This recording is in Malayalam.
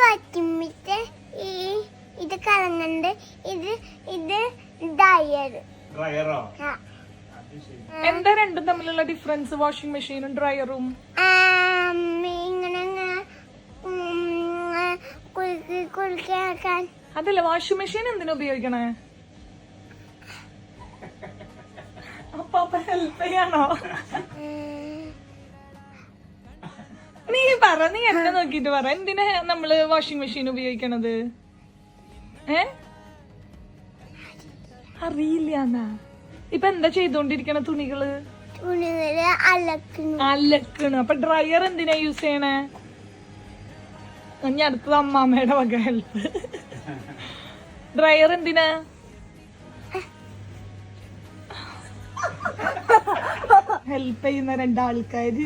വറ്റുമ്പിട്ട് ഈ ഇത് കറങ്ങുന്നുണ്ട് ഇത് ഇത് ഡ്രയർ ഡ്രയറോ ആ? എന്താ രണ്ടും തമ്മിലുള്ള ഡിഫറൻസ് വാഷിംഗ് മെഷീനും ഡ്രയറും ഇങ്ങനെ അതല്ല വാഷിംഗ് മെഷീൻ എന്തിനാ ഉപയോഗിക്കണേ? അപ്പൊ ഹെൽപ്പ് ചെയ്യാണോ പറ നീ എന്നെ നോക്കിട്ട് പറ. എന്തിനാ നമ്മൾ വാഷിംഗ് മെഷീൻ ഉപയോഗിക്കണത്? ഏ? അറിയില്ല ഇപ്പൊ എന്താ ചെയ്തോണ്ടിരിക്കണ തുണികൾ? അലക്കണ്. അപ്പൊ ഡ്രയർ എന്തിനാ യൂസ് ചെയ്യണേ? ഞാൻ അടുത്തത് അമ്മാമ്മയുടെ വക ഹെൽപ്പ് ഡ്രയർ എന്തിനാ? ഹെൽപ്പ് ചെയ്യുന്ന രണ്ടാൾക്കാര്.